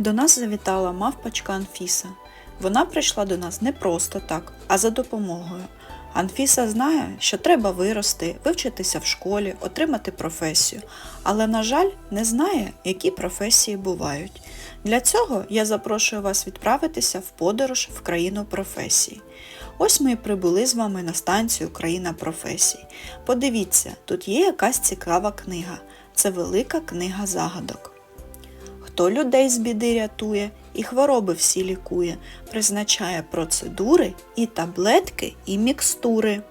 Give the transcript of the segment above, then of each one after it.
До нас завітала мавпочка Анфіса. Вона прийшла до нас не просто так, а за допомогою. Анфіса знає, що треба вирости, вивчитися в школі, отримати професію, але, на жаль, не знає, які професії бувають. Для цього я запрошую вас відправитися в подорож в країну професій. Ось ми і прибули з вами на станцію Країна професій. Подивіться, тут є якась цікава книга. Це велика книга загадок. Хто людей з біди рятує і хвороби всі лікує, призначає процедури і таблетки, і мікстури.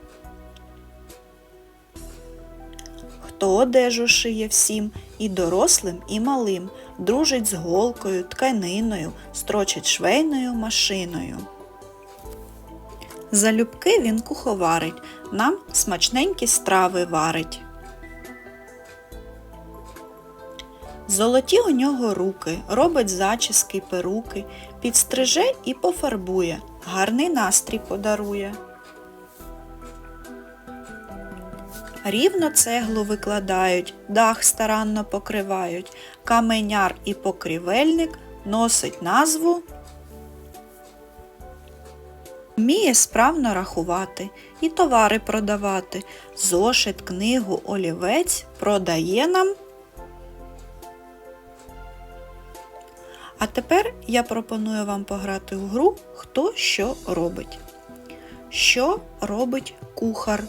Хто одежу шиє всім, і дорослим, і малим, дружить з голкою, тканиною, строчить швейною машиною. Залюбки він куховарить, нам смачненькі страви варить. Золоті у нього руки, робить зачіски перуки, підстриже і пофарбує, гарний настрій подарує. Рівно цеглу викладають, дах старанно покривають, каменяр і покрівельник носить назву. Вміє справно рахувати і товари продавати. Зошит, книгу, олівець продає нам. А тепер я пропоную вам пограти в гру Хто що робить. Що робить кухар?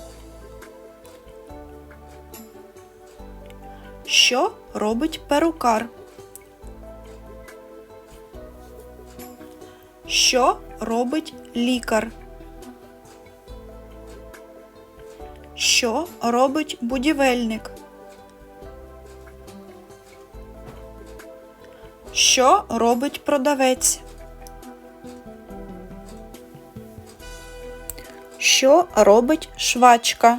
Що робить перукар? Що робить лікар? Що робить будівельник? Що робить продавець? Що робить швачка?